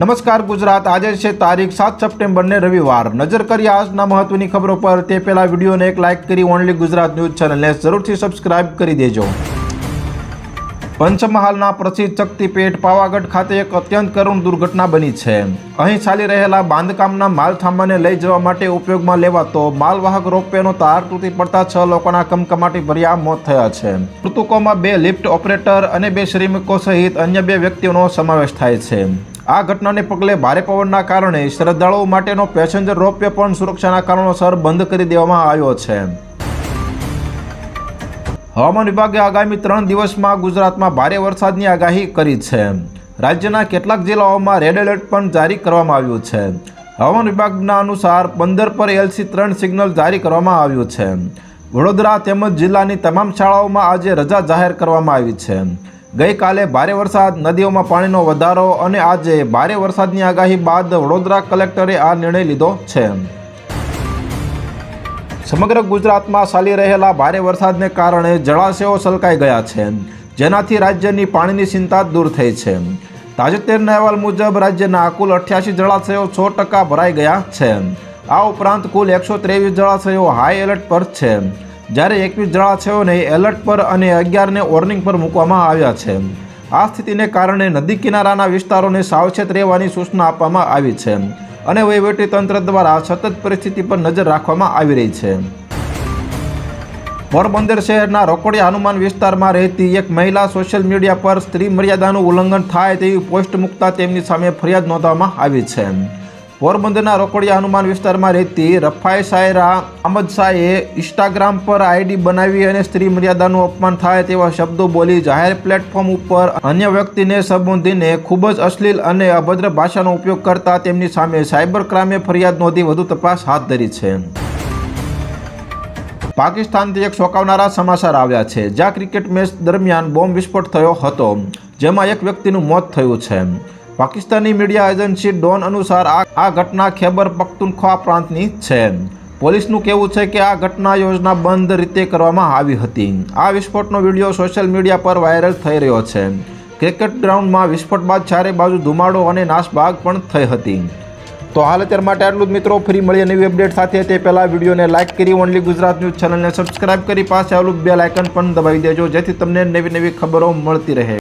નમસ્કાર ગુજરાત. આજે છે તારીખ સાત સપ્ટેમ્બરને રવિવાર. નજર કરી આજના મહત્વની ખબરો પર. તે પહેલા વિડીયોને એક લાઇક કરી ઓનલી ગુજરાત ન્યૂઝ ચેનલને જરૂરથી સબસ્ક્રાઇબ કરી દેજો. પંચમહાલના પ્રસિદ્ધ શક્તિપીઠ પાવાગઢ ખાતે એક અત્યંત કરુણ દુર્ઘટના બની છે. અહીં ચાલી રહેલા બાંધકામના માલથામાને લઈ જવા માટે ઉપયોગમાં લેવાતો માલવાહક રોપવેનો તાર તૂટી પડતા છ લોકોના કમકમાટી ભર્યા મોત થયા છે. મૃતકોમાં બે લિફ્ટ ઓપરેટર અને બે શ્રમિકો સહિત અન્ય બે વ્યક્તિઓનો સમાવેશ થાય છે. આ ઘટનાને પગલે ભારે પવનના કારણે શ્રદ્ધાળુઓ માટેનો પેસેન્જર રોપવે પણ સુરક્ષાના કારણોસર બંધ કરી દેવામાં આવ્યો છે. હવામાન વિભાગે આગામી ત્રણ દિવસમાં ગુજરાતમાં ભારે વરસાદની આગાહી કરી છે. રાજ્યના કેટલાક જિલ્લાઓમાં રેડ એલર્ટ પણ જારી કરવામાં આવ્યું છે. હવામાન વિભાગના અનુસાર પંદર પર એલસી ત્રણ સિગ્નલ જારી કરવામાં આવ્યું છે. વડોદરા તેમજ જિલ્લાની તમામ શાળાઓમાં આજે રજા જાહેર કરવામાં આવી છે. ગઈકાલે ભારે વરસાદ, નદીઓમાં પાણીનો વધારો અને આજે ભારે વરસાદની આગાહી બાદ વડોદરા કલેક્ટરે આ નિર્ણય લીધો છે. સમગ્ર ગુજરાતમાં ચાલી રહેલા ભારે વરસાદને કારણે જળાશયો છલકાઈ ગયા છે, જેનાથી રાજ્યની પાણીની ચિંતા દૂર થઈ છે. તાજેતરના અહેવાલ મુજબ રાજ્યના કુલ અઠ્યાસી જળાશયો સો ટકા ભરાઈ ગયા છે. આ ઉપરાંત કુલ એકસો ત્રેવીસ જળાશયો હાઈ એલર્ટ પર છે. જ્યારે એકવીસ જળાશયોને એલર્ટ પર અને અગિયારને વોર્નિંગ પર મૂકવામાં આવ્યા છે. આ સ્થિતિને કારણે નદી કિનારાના વિસ્તારોને સાવચેત રહેવાની સૂચના આપવામાં આવી છે અને તંત્ર દ્વારા સતત પરિસ્થિતિ પર નજર રાખવામાં આવી રહી છે. પોરબંદર શહેરના રોકડિયા હનુમાન વિસ્તારમાં રહેતી એક મહિલા સોશિયલ મીડિયા પર સ્ત્રી મર્યાદાનું ઉલ્લંઘન થાય તેવી પોસ્ટ મૂકતા તેમની સામે ફરિયાદ નોંધવામાં આવી છે. પોરબંદરના રોકડિયા હનુમાન વિસ્તારમાં રહેતી રફાઈ સાયરા અહમદ શાહે ઇન્સ્ટાગ્રામ પર આઈડી બનાવી અને સ્ત્રી મર્યાદાનું અપમાન થાય તેવા શબ્દો બોલી જાહેર પ્લેટફોર્મ ઉપર અન્ય વ્યક્તિને સંબોધીને ખૂબ જ અશ્લીલ અને અભદ્ર ભાષાનો ઉપયોગ કરતા તેમની સામે સાયબર ક્રાઇમે ફરિયાદ નોંધી વધુ તપાસ હાથ ધરી છે. પાકિસ્તાનથી એક શોકાવનારા સમાચાર આવ્યા છે. જ્યાં ક્રિકેટ મેચ દરમિયાન બોમ્બ વિસ્ફોટ થયો હતો, જેમાં એક વ્યક્તિનું મોત થયું છે. પાકિસ્તાની મીડિયા એજન્સી ડોન અનુસાર આ ઘટના ખેબર પખ્તુનખ્વા પ્રાંતની છે. પોલીસનું કહેવું છે કે આ ઘટના યોજના બંધ રીતે કરવામાં આવી હતી. આ વિસ્ફોટનો વીડિયો સોશિયલ મીડિયા પર વાયરલ થઈ રહ્યો છે. ક્રિકેટ ગ્રાઉન્ડમાં વિસ્ફોટ બાદ ચારે બાજુ ધુમાડો અને નાશભાગ પણ થઈ હતી. તો હાલ અત્યાર માટે આટલું જ મિત્રો, ફરી મળીએ નવી અપડેટ સાથે. તે પહેલાં વિડીયોને લાઇક કરી ઓનલી ગુજરાત ન્યૂઝ ચેનલને સબસ્ક્રાઇબ કરી પાસે આવેલું બે લાઇકન પણ દબાવી દેજો, જેથી તમને નવી નવી ખબરો મળતી રહે.